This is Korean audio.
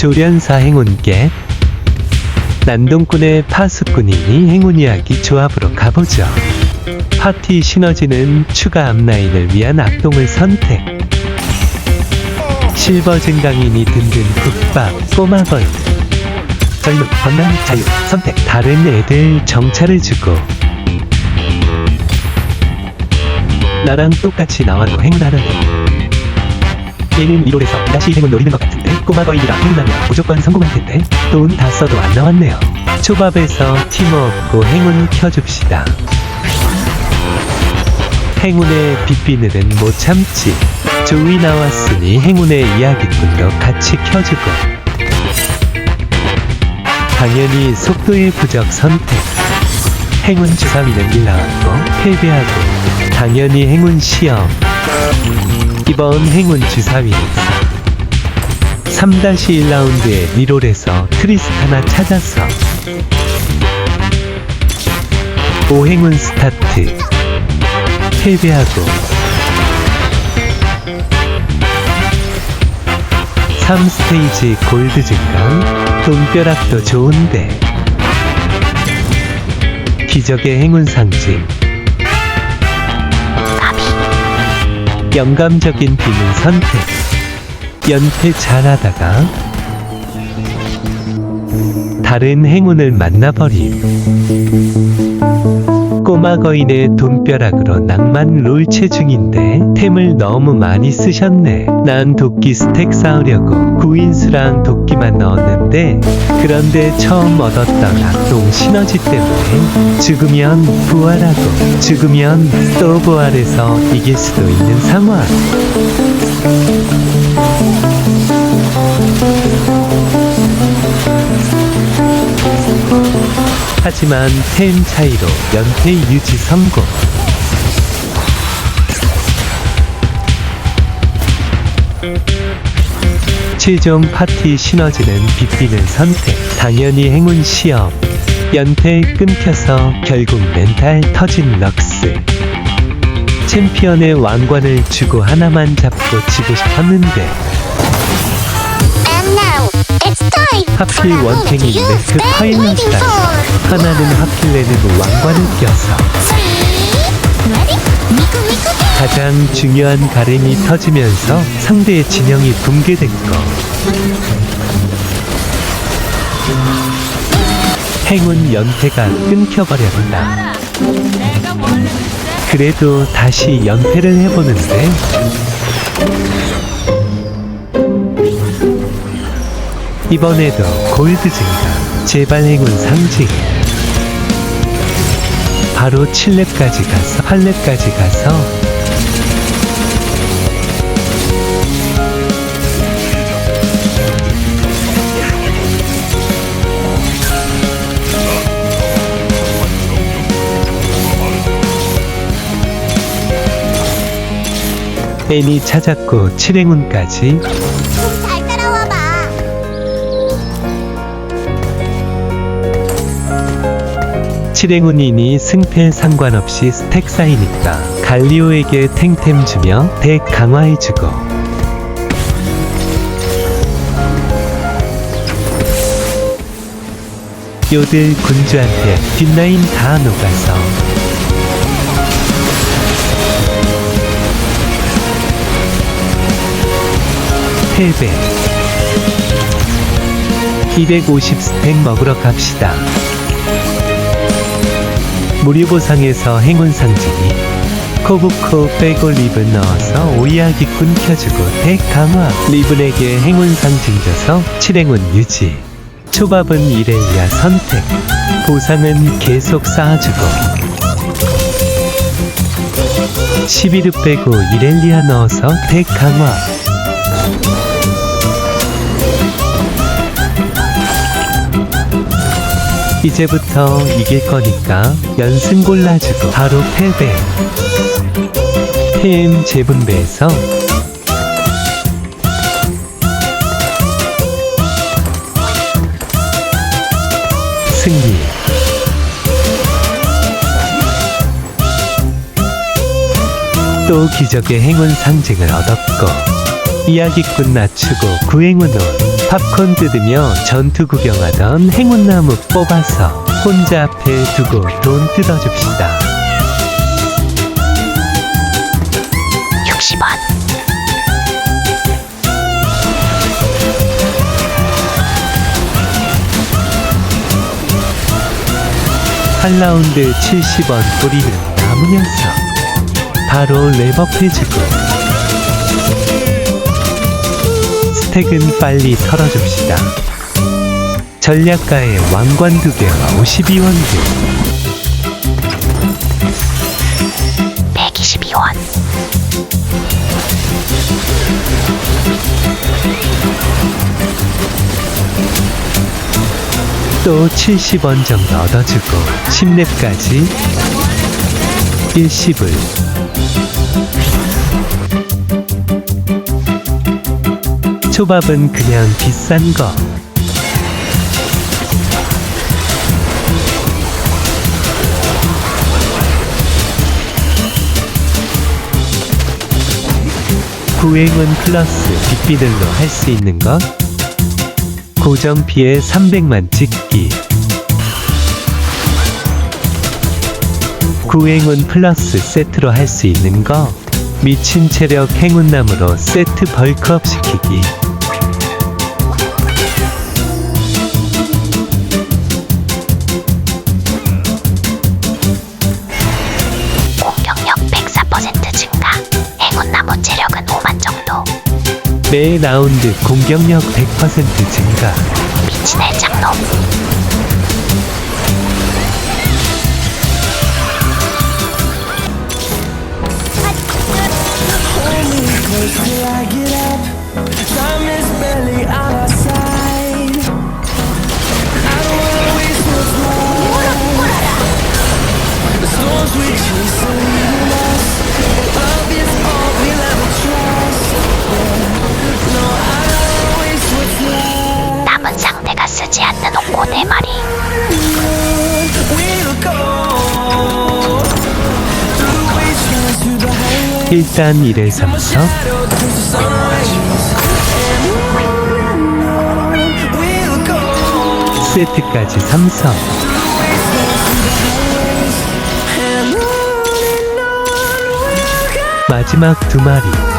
조련사 행운께 난동꾼의 파수꾼이니 행운 이야기 조합으로 가보죠. 파티 시너지는 추가 앞라인을 위한 악동을 선택. 실버 증강이니 든든 국밥 꼬마벌. 젊음 건강 자유 선택 다른 애들 정찰을 주고 나랑 똑같이 나와도 행운하는 애. 얘는 1홀에서 다시 행운 노리는 것 같은데 꼬마 거인이랑 행운하면 무조건 성공할 텐데 돈 다 써도 안 나왔네요. 초밥에서 팀워크 행운 켜줍시다. 행운의 빗비늘은 못 참지. 조이 나왔으니 행운의 이야기꾼도 같이 켜주고. 당연히 속도의 부적 선택. 행운 주사위는 1 나왔고 패배하고 당연히 행운 시험. 이번 행운 주사위는 3-1라운드에 리롤에서 트리스타나 찾아서 오행운 스타트. 패배하고 3스테이지 골드 증강 돈벼락도 좋은데. 기적의 행운 상징. 영감적인 비밀 선택 연패 잘하다가 다른 행운을 만나버림. 꼬마 거인의 돈벼락으로 낭만 롤체 중인데 템을 너무 많이 쓰셨네. 난 도끼 스택 쌓으려고 구인수랑 도끼만 넣었는데 그런데 처음 얻었던 악동 시너지 때문에 죽으면 부활하고 죽으면 또 부활해서 이길 수도 있는 상황 하지만 템 차이로 연패 유지 성공. 최종 파티 시너지는 빗비는 선택. 당연히 행운 시험. 연패 끊겨서 결국 멘탈 터진 럭스. 챔피언의 왕관을 주고 하나만 잡고 지고 싶었는데 하필 원탱이인데 그 서있는 시달 하나는 하필 내는 왕관을 껴서. 가장 중요한 가랭이 터지면서 상대의 진영이 붕괴됐고 행운 연패가 끊겨버렸다. 그래도 다시 연패를 해보는데. 이번에도 골드 증가 제발 행운 상징 바로 7렙까지 가서 8렙까지 가서 애니 찾았고 7행운까지 칠행운이니 승패 상관없이 스택 쌓이니까 갈리오에게 탱템 주며 덱 강화해주고. 요들 군주한테 뒷라인 다 녹아서. 패배 250 스택 먹으러 갑시다. 무료 보상에서 행운 상징이 코브코 빼고 리븐 넣어서 오이야기꾼 켜주고 덱 강화. 리븐에게 행운 상징 줘서 7행운 유지. 초밥은 이렐리아 선택. 보상은 계속 쌓아주고. 11루 빼고 이렐리아 넣어서 덱 강화 이제부터 이길 거니까 연승 골라주고 바로 패배. 템 재분배해서 승리. 또 기적의 행운 상징을 얻었고 이야기꾼 낮추고 구행운 온 팝콘 뜯으며 전투 구경하던 행운나무 뽑아서 혼자 앞에 두고 돈 뜯어줍시다. 60원. 8라운드 70원 뿌리는 나무 녀석. 바로 랩업해주고. 스택은 빨리 털어줍시다. 전략가의 왕관 두 개와 52원들. 122원. 또 70원 정도 얻어주고 10렙까지 일시불 초밥은 그냥 비싼 거. 구행은 플러스 빅비들로 할 수 있는 것 고정피에 300만 찍기. 구행운 플러스 세트로 할 수 있는 거. 미친 체력 행운나무로 세트 벌크업 시키기 매 라운드 공격력 100% 증가 미친의 장놈. We'll go. 세트까지 3석 마지막 두 마리